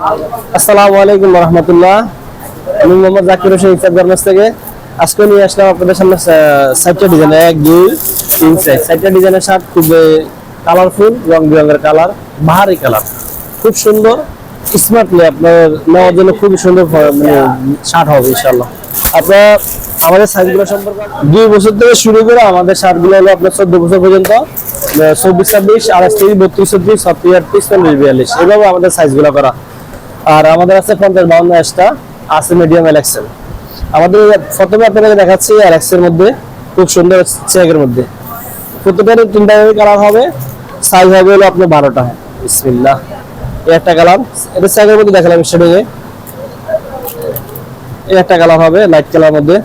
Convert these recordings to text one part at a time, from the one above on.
আসসালামু আলাইকুম রহমতুল্লাহ। আমি মোহাম্মদ জাকির হোসেন ইফতার থেকে। আজকে নিয়ে আসলাম আপনাদের সামনে সাইটটা ডিজাইন, এক, দুই, তিন সাইজ সাইটটা ডিজাইনের শার্ট খুব কালারফুল রং বেরঙের কালার বাহারি কালার খুব সুন্দর স্মার্টলি আপনার নেওয়ার জন্য খুবই সুন্দর মানে শার্ট হবে ইনশাল্লাহ আপনার, আমাদের সাইজগুলো সম্পর্কে দুই বছর থেকে শুরু করে আমাদের শার্টগুলো হলো আপনার চোদ্দ বছর পর্যন্ত চব্বিশ, ছাব্বিশ আঠাশ তিরিশ, বত্রিশ, ছত্রিশ ছত্রিশ, আটত্রিশ, চল্লিশ, বিয়াল্লিশ। এভাবে আমাদের সাইজগুলো করা। আর আমাদের আছে পঞ্চাশ বাউন্ন এক্সট্রা আছে মিডিয়াম এলেক্সেল আমাদের প্রথমে আপনাদের দেখাচ্ছি এলেক্স এর মধ্যে, খুব সুন্দর চেকের মধ্যে। প্রত্যেকটার তিনটা কালার হবে সাইজ হবে হলো আপনার বারোটা। বিসমিল্লাহ। এই একটা কালার এটা চেকের মধ্যে দেখালাম এ এই একটা কালার হবে লাইট কালার মধ্যে।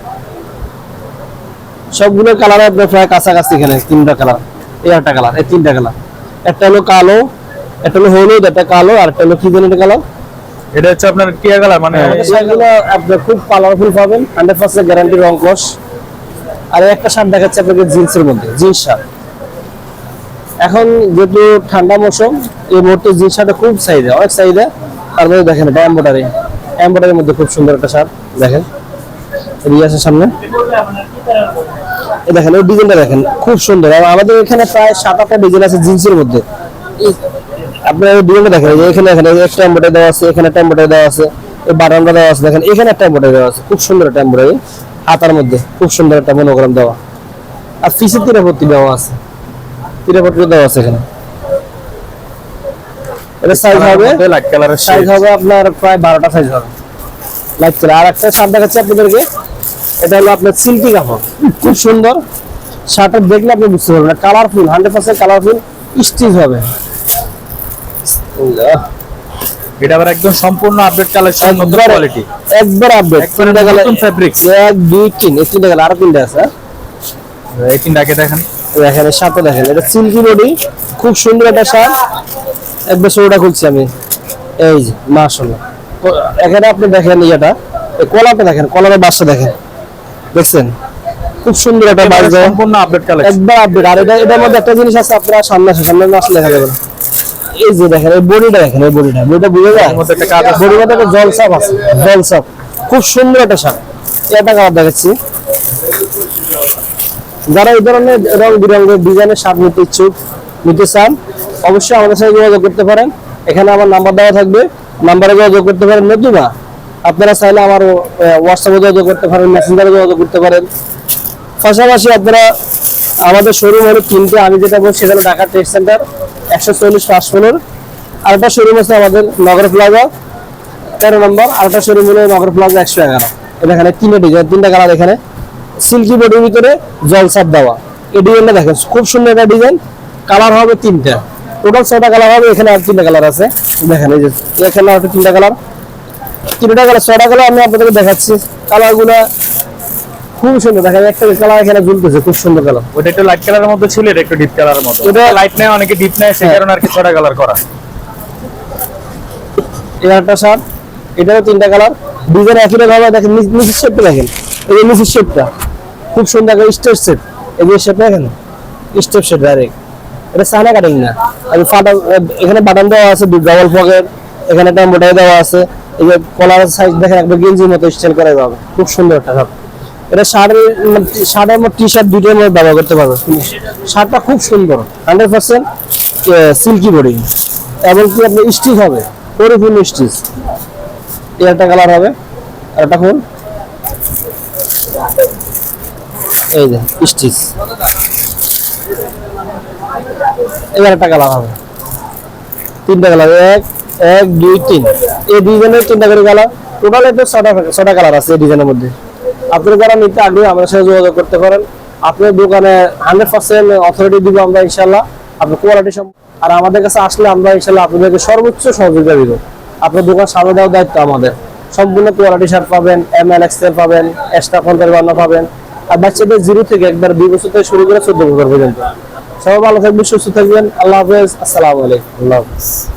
সবগুলো কালার আপনার প্রায় কাছাকাছি এখানে, তিনটা কালার এই একটা কালার এই তিনটা কালার একটা হলো কালো, একটা হলো হলুদ, একটা কালো, আর একটা হলো কি জানি কালার এটা হচ্ছে আপনার টিয়া কালার মানে শার্টগুলো আপনি খুব কালারফুল পাবেন হান্ড্রেড পার্সেন্ট গ্যারান্টি রং কস। আর একটা শার্ট আপনাকে জিন্সের মধ্যে, জিন্স শার্ট। এখন যেহেতু ঠান্ডা মৌসুম, এই মুহূর্তে জিন্স শার্টে খুব চাহিদা অনেক চাহিদা তার মধ্যে দেখেন এটা এম্বয়ডারি এম্বয়ডারির মধ্যে খুব সুন্দর একটা শার্ট, দেখেন। রিয়াসের সামনে। দেখেন, ওই ডিজাইনটা দেখেন, খুব সুন্দর। আর আমাদের এখানে প্রায় সাত আটটা ডিজাইন আছে জিন্সের মধ্যে। আপনার এই দেখেন এখানে এখানে একটা এম্বয়ডারি দেওয়া আছে এখানে একটা এম্বয়ডারি দেওয়া আছে এই বাটনটা দেওয়া আছে দেখেন এখানে একটা এম্বয়ডারি দেওয়া আছে খুব সুন্দর একটা এম্বয়ডারি হাতার মধ্যে খুব সুন্দর একটা মনোগ্রাম দেওয়া। আর ফিসের তিরাপত্তি দেওয়া আছে তিরাপত্তি দেওয়া আছে এখানে। এটা সাইজ হবে লাইট কালারের সাইজ হবে আপনার প্রায় বারোটা সাইজ হবে। লাইট কালার আর একটা শার্ট দেখাচ্ছি আপনাদেরকে এটা হলো আপনার সিল্কি কাপড়। খুব সুন্দর। শার্টটা দেখলে আপনি বুঝতে পারবেন colourful hundred percent colourful stitch হবে। এটা আবার একদম সম্পূর্ণ আপডেট কালেকশন নতুন কোয়ালিটি একবার আপডেট একবারে নতুন fabrics। এক দুই তিন এই তিনটা গেল আরও তিনটা আছে। এই তিনটাকে দেখেন। দেখেন সাথে দেখেন এটা সিল্কি বডি খুব সুন্দর একটা শার্ট। একবার খুলছি আমি। এই যে মাশাআল্লাহ। এখানে আপনি দেখেন ইয়েটা কলাটা দেখেন কলারের বাসটা দেখেন। দেখছেন? খুব সুন্দর একটা বাস সম্পূর্ণ আপডেট কালেকশন একবার আপডেট আর এটা এটার মধ্যে একটা জিনিস আছে আপনারা সামনে সামনে আসলে দেখা যাবে না। এই যে দেখেন এই বডিটা দেখেন এই বডিটা। বডিটা বুঝে যায়। বডির মধ্যে একটা জলসাপ আছে। জলসাপ খুব সুন্দর একটা শার্ট এটা কালার দেখাচ্ছি? যারা এই ধরনের রং বিরঙের ডিজাইনের শার্ট নিতে ইচ্ছুক নিতে চান অবশ্যই আমাদের সাথে যোগাযোগ করতে পারেন। এখানে আমার নাম্বার দেওয়া থাকবে। নাম্বারে যোগাযোগ করতে পারেন। নতুবা আপনারা চাইলে আমার হোয়াটসঅ্যাপে যোগাযোগ করতে পারেন মেসেঞ্জারে যোগাযোগ করতে পারেন। পাশাপাশি আপনারা আমাদের শোরুম হলো তিনটে আমি যেটা বলছি সেটা হলো ঢাকা ট্রেড সেন্টার একশো চল্লিশ ফার্স্ট ফ্লোর আরেকটা শোরুম আছে আমাদের নগর প্লাজা, তেরো নম্বর। আরেকটা শোরুম হলো নগর প্লাজা একশো এগারো। এটা এখানে তিনটে ডিজাইন তিনটা কালার এখানে। সিল্কি বডির ভিতরে জলসাপ দেওয়া। এই ডিজাইনটা দেখেন, খুব সুন্দর একটা ডিজাইন কালার হবে তিনটা। টোটাল ছয়টা কালার হবে, এখানে আর তিনটা কালার আছে। দেখেন, এই যে, এখানে আর তিনটা কালার তিনটা কালার ছয়টা কালার আমি আপনাদেরকে দেখাচ্ছি। কালারগুলো খুব সুন্দর দেখা যায় একটা কালার এখানে ঝুলতেছে খুব সুন্দর কালার ওটা একটু লাইট কালারের মধ্যে ছিল এটা একটু ডিপ কালারের মতো এটা- এটা লাইট নেয় অনেকে ডিপ নেয় সেই হ্যাঁ। কারণে আর কি ছটা কালার করা। এই একটা শার্ট এটারও তিনটা কালার ডিজাইন একই রকম দেখেন নিচ- নিচের শেপটা দেখেন। এই যে নিচের শেপটা খুব সুন্দর একটা স্টেপ শেপ এই যে শেপ দেখেন স্টেপ শেপ ডাইরেক্ট এটা সানা কাটিং না। আর ফাটা এখানে বাটন দেওয়া আছে ডাবল পকেট এখানে একটা মোটাই দেওয়া আছে। এই যে কলার সাইজ দেখেন একবার গেঞ্জির মতো স্টাইল করা যাবে। খুব সুন্দর একটা এটা শার্টের শার্টের মধ্যে টি শার্ট দুইটার মধ্যে ব্যবহার করতে পারবে। শার্টটা খুব সুন্দর হান্ড্রেড পার্সেন্ট সিল্কি বডি এবং কি আপনার স্টিচ হবে, পরিপূর্ণ স্টিচ এই একটা কালার হবে একটা ফুল এই যে স্টিচ এবার একটা কালার হবে। তিনটা কালার এক এক, দুই, তিন। এই ডিজাইনের তিনটা করে কালার টোটাল একটু ছটা ছটা কালার আছে এই ডিজাইনের মধ্যে। আপনারা যারা নিতে আগ্রহী, আমাদের সাথে যোগাযোগ করতে পারেন। আপনার দোকানে হান্ড্রেড পার্সেন্ট অথরিটি দিব আমরা ইনশাল্লাহ আপনার কোয়ালিটি আর আমাদের কাছে আসলে আমরা ইনশাল্লাহ আপনাদেরকে সর্বোচ্চ সহযোগিতা দিব। আপনার দোকান সামনে দেওয়ার দায়িত্ব আমাদের। সম্পূর্ণ কোয়ালিটি শার্ট পাবেন এম এল এক্সেল পাবেন এক্সট্রা পঞ্চাশ বান্ন পাবেন। আর বাচ্চাদের জিরো থেকে একবার দুই বছর থেকে শুরু করে চোদ্দ বছর পর্যন্ত। সবাই ভালো থাকবেন, সুস্থ থাকবেন। আল্লাহ হাফেজ। আসসালামু আলাইকুম। আল্লাহ হাফেজ